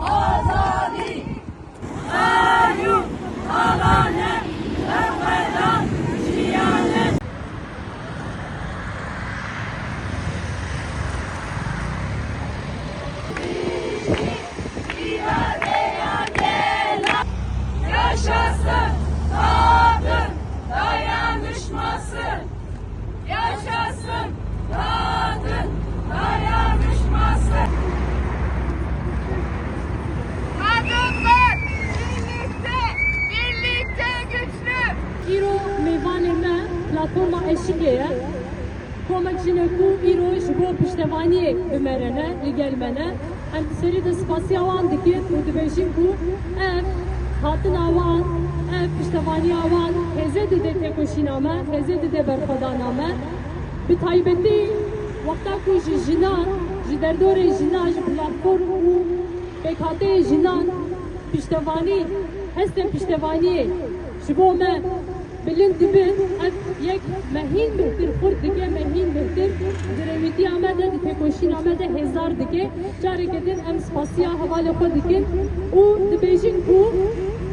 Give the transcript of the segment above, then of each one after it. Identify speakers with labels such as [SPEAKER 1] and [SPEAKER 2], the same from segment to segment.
[SPEAKER 1] Azadi, Ayub, Alanem. Bo piştevaniyê bimerene li gel me ne em bi serî de spasiya wan dikin û dibêjin ku. Ev hatina wan ev piştevaniya wan hêzê dide têkoşîna me hêzê dide berxwedana me bi taybetî wexta ku ji jinan ji derdorê jinan ji platform û pêkhateyê jinan piştevanî bilin dibin ev yek mehîn bihtir xurt dike mehîn bihtir dirêwîtiya me de di têkoşîna me de hêzar dike careke din em spasiya hevalê xwe dikin û dibêjin ku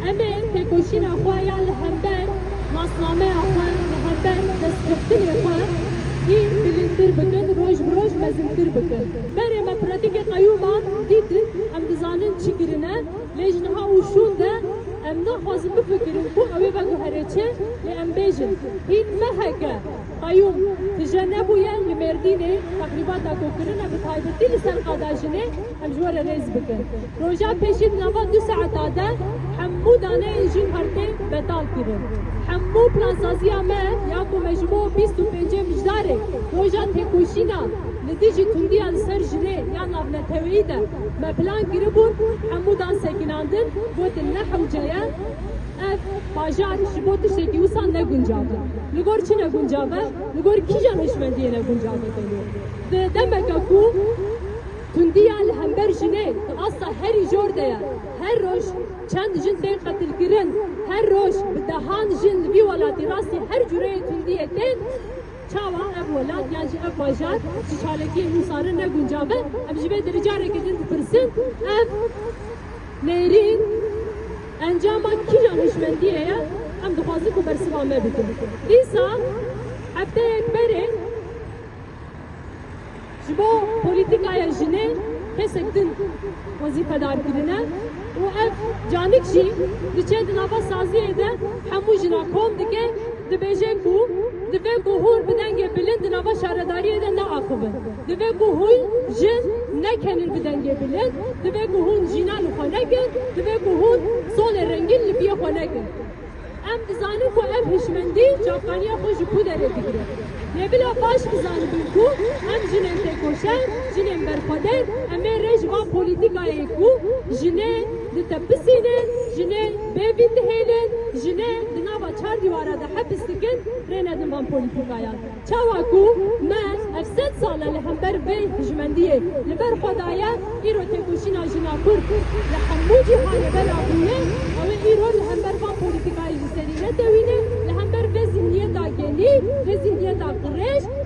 [SPEAKER 1] em ê têkoşîna xwe ya li hember nasnameya xwe li hember destgirtinê xweî bilintir bikin roj bi roj mezintir bikin berê me pratikê qeyûman dîtin em dizanin ام نخوازم بفکرین کو اوی بگو هرچه لی ام بیجن هین مهکه قیوم تجه نبوین لمردینه تقریباتا کو کرن ام تایبتی لسن قاداجنه ام جوار ریز بکن روژا پیشید نوا دو ساعت آده حمو دانه جیم هرته بتال کرن حمو پلانسازی همه یا کو مجموع 25 روژا تێکۆشینا لە دژی توندیان سەر ژرێ یان نابلەتەوەیدا مەپلان گربوون هەموودان سەگیناندن بۆتن نە حەوجەیە ev bajar ji bo tiştekî wisa ne guncabe. Li gor çi ne guncabe? Li gor kîja nişmendiyê ne guncabe deniyor. Di demeke ku tundiya li hember jinê di asta herî jor de ye. Her roj çend jin tên qetilkirin, her roj bi dehan jin li vî welatî rastî her cureyê tundiyê tên çawa ev welat yan jî ev bajar ji çalekiyê nûsarin neguncabe em ji vê derîcarekê din dipirsin ev nêrîn encama kîjan hişmendiyê ye em dixwazin ku bersiva me bikin dîsa hefteyek berê ji bo polîtîkaya jinê kesek din wezîfedar kirine û ev canik jî diçe di nava saziyê de hemû jina kom dike dibêje ku divê ku hûn bi dengê bilind di nava şaredariyê de neaxivin divê ku hûn jin nekenin bi dengê bilind divê ku hûn jînan xwe nekin divê ku hûn solê rengîn li piyê xwe nekin em dizanin ku ev hişmendî çavkaniya xwe ji ku derê digire. Nebila baş bizanibin ku em jinên têkoşer, jinên berxweder, em ê rêj van polîtîkayê ku jinê di tepisînin, jinê bêvîn dihêlin, jinê di nava çar dîwara de hebis dikin, rê nedin van polîtîkayan. Çawa ku me ev sed sala li hember vê hijmendiyê li ber xwedaye îro têkoşîna jina Kurd li hemû cîhanê bela bûye, ew ê îro li hember van polîtîkayê ji serî netewîne,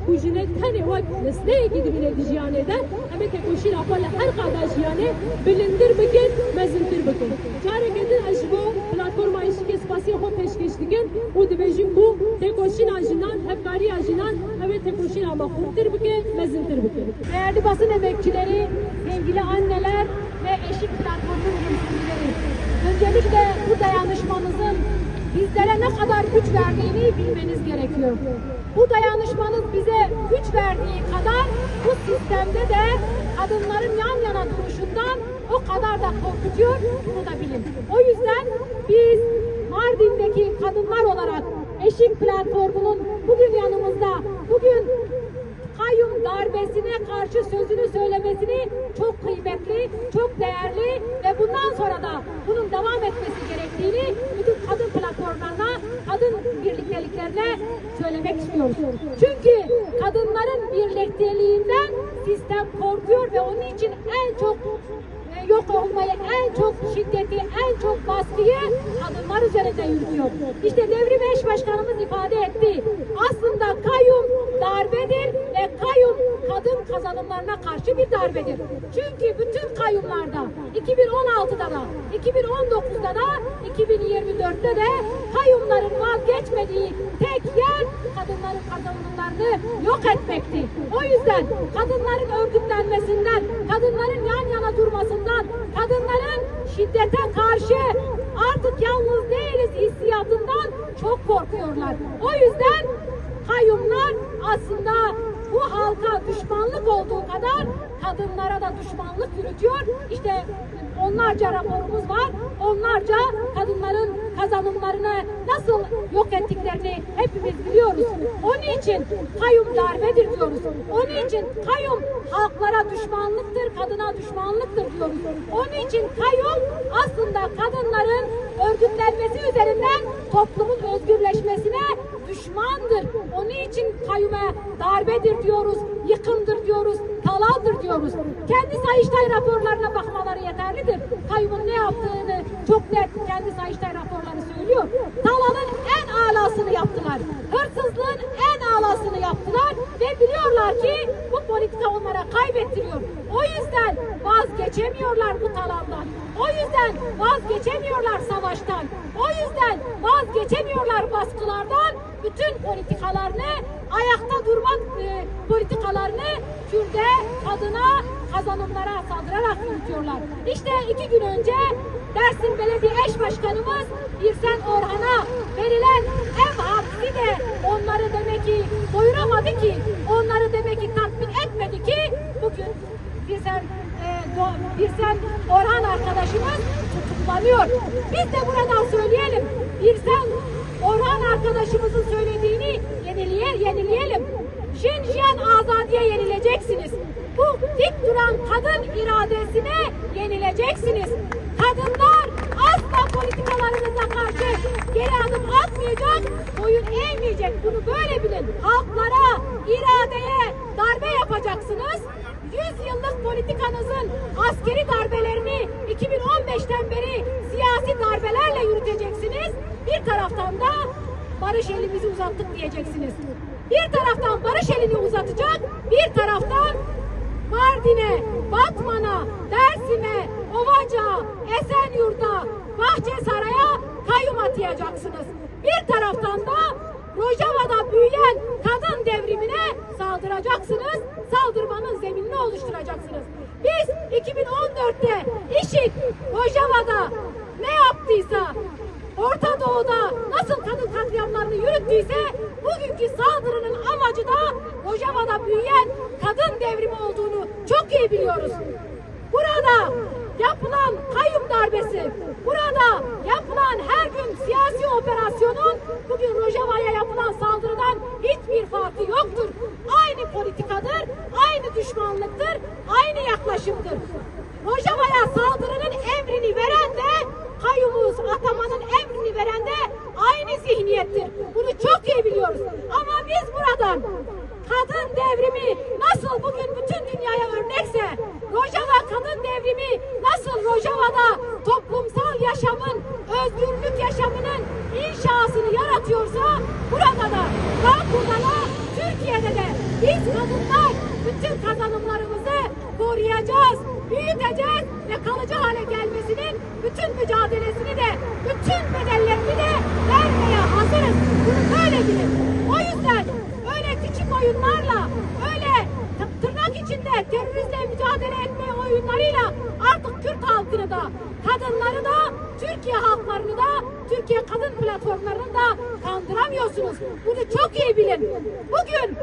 [SPEAKER 1] قريش وجنات تاني وقت لسنيكي دي بلاد جياني ده أما تكوشين أقول هر قادة جياني بلندر بكن مزندر بكن جاري كدن أجبو بلاتفورما إشكي سباسي خو peşkeş dikin و دبجين بو تكوشين أجنان هفكاري أجنان أما تكوشين أما خورتر بكن مزندر بكن
[SPEAKER 2] Değerli basın emekçileri, sevgili anneler ve eşik platformu yöneticileri. Öncelikle bu dayanışmamızın bizlere ne kadar güç verdiğini bilmeniz gerekiyor. Bu dayanışmanın bize güç verdiği kadar bu sistemde de kadınların yan yana duruşundan o kadar da korkutuyor, bunu da bilin. O yüzden biz Mardin'deki kadınlar olarak Eşik Platformu'nun bugün yanımızda, bugün kayyum darbesine karşı sözünü söylemesini çok kıymetli, çok değerli ve bundan sonra da bunun devam etmesi gerektiğini bütün kadın platformlarına, kadın birlikteliklerine söylemek istiyoruz. Çünkü kadınların birlikteliğinden sistem korkuyor ve onun için en çok yok olmayı, en çok şiddeti, en çok baskıyı kadınlar üzerinde yürütüyor. İşte devrim eş başkanımız ifade etti. Aslında kayyum darbedir ve kayyum kadın kazanımlarına karşı bir darbedir. Çünkü bütün kayyumlarda 2016'da da 2019'da da 2024'te de kayyumların vazgeçmediği tek yer kadınların kazanımlarını yok etmekti. O yüzden kadınların örgütlenmesinden, kadınların yan yana durmasından, kadınların şiddete karşı artık yalnız değiliz hissiyatından çok korkuyorlar. O yüzden kayyumlar aslında bu halka düşmanlık olduğu kadar kadınlara da düşmanlık yürütüyor. İşte onlarca raporumuz var. Onlarca kadınların kazanımlarını nasıl yok ettiklerini hepimiz biliyoruz. Onun için kayyum darbedir diyoruz. Onun için kayyum halklara düşmanlıktır, kadına düşmanlıktır diyoruz. Onun için kayyum aslında kadınların örgütlenmesi üzerinden toplumun özgürleşmesine düşmandır. Onun için kayyume darbedir diyoruz, yıkımdır diyoruz, talandır diyoruz. Kendi Sayıştay raporlarına bakmaları yeterlidir. Kayyumun ne yaptığını çok net kendi Sayıştay raporları söylüyor. Talanın en alasını yaptılar. Hırsızlığın en yaptılar ve biliyorlar ki bu politika onlara kaybettiriyor. O yüzden vazgeçemiyorlar bu talandan. O yüzden vazgeçemiyorlar savaştan. O yüzden vazgeçemiyorlar baskılardan. Bütün politikalarını ayakta durmak e, politikalarını Kürde, kadına, kazanımlara saldırarak yürütüyorlar. İşte iki gün önce Dersim Belediye Eş Başkanımız İrsen Orhan'a verilen ev hapsi de onları demek ki doyuramadı ki, onları demek ki tatmin etmedi ki bugün Birsen, e, Birsen Orhan arkadaşımız tutuklanıyor. Biz de buradan söyleyelim. Birsen Orhan arkadaşımızın söylediğini yenileye, yenileyelim. Şinjiyan azadiye yenileceksiniz. Bu dik duran kadın iradesine yenileceksiniz. Asla politikalarınıza karşı geri adım atmayacak, boyun eğmeyecek. Bunu böyle bilin. Halklara, iradeye darbe yapacaksınız. 100 yıllık politikanızın askeri darbelerini 2015'ten beri siyasi darbelerle yürüteceksiniz. Bir taraftan da barış elimizi uzattık diyeceksiniz. Bir taraftan barış elini uzatacak, bir taraftan Mardin'e, Batman'a, Dersim'e, Ovaca, Esenyurt'a, Bahçesaray'a kayyum atayacaksınız. Bir taraftan da Rojava'da büyüyen kadın devrimine saldıracaksınız. Saldırmanın zeminini oluşturacaksınız. Biz 2014'te IŞİD Rojava'da ne yaptıysa Orta Doğu'da nasıl kadın katliamlarını yürüttüyse bugünkü saldırının amacı da Rojava'da büyüyen kadın devrimi olduğunu çok iyi biliyoruz. Burada yapılan kayyum darbesi, burada yapılan her gün siyasi operasyonun bugün Rojava'ya yapılan saldırıdan hiçbir farkı yoktur. Aynı politikadır, aynı düşmanlıktır, aynı yaklaşımdır. Rojava'ya saldırının emrini veren de kayyumuz atamanın emrini veren de aynı zihniyettir. Bunu çok iyi biliyoruz. Ama biz buradan kadın devrimi nasıl bugün bütün dünyaya örnekse, Rojava kadın devrimi nasıl Rojava'da toplumsal yaşamın, özgürlük yaşamının inşasını yaratıyorsa burada da, burada da, Türkiye'de de biz kadınlar bütün kazanımlarımızı koruyacağız, büyüteceğiz ve kalıcı hale gelmesinin bütün mücadelesini de, bütün bedellerini de vermeye hazırız. Bunu böyle bilin. O yüzden öyle küçük oyunlarla, öyle tırnak içinde terörizle mücadele etme oyunlarıyla artık Kürt halkını da, kadınları da, Türkiye halklarını da, Türkiye kadın platformlarını da kandıramıyorsunuz. Bunu çok iyi bilin. Bugün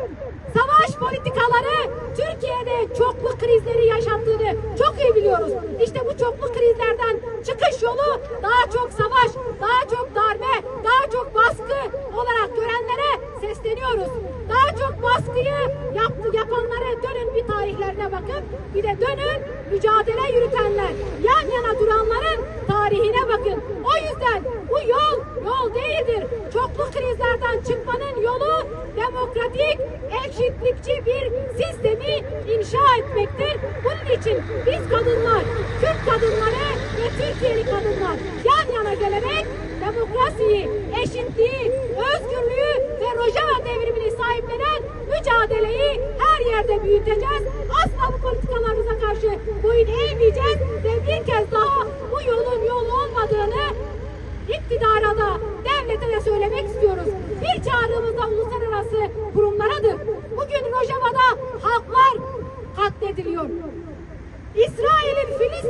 [SPEAKER 2] savaş politikaları Türkiye'de çoklu krizleri yaşattığını çok iyi biliyoruz. İşte bu çoklu krizlerden çıkış yolu daha çok savaş, daha çok darbe, daha çok baskı olarak görenlere sesleniyoruz. Daha çok baskıyı yaptı, yapanlara dönün bir tarihlerine bakın. Bir de dönün mücadele yürütenler, yan yana duranların tarihine bakın. O yüzden bu yol yol değildir. Çoklu krizlerden çıkmanın yolu demokratik, eşitlikçi bir sistemi inşa etmektir. Bunun için biz kadınlar, Türk kadınları ve Türkiye'li kadınlar yan yana gelerek demokrasiyi, eşitliği,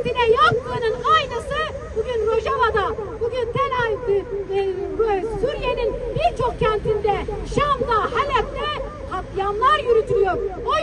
[SPEAKER 2] bile yaptığının aynısı bugün Rojava'da, bugün Tel Aviv, e, e Suriye'nin birçok kentinde, Şam'da, Halep'te katliamlar yürütülüyor. O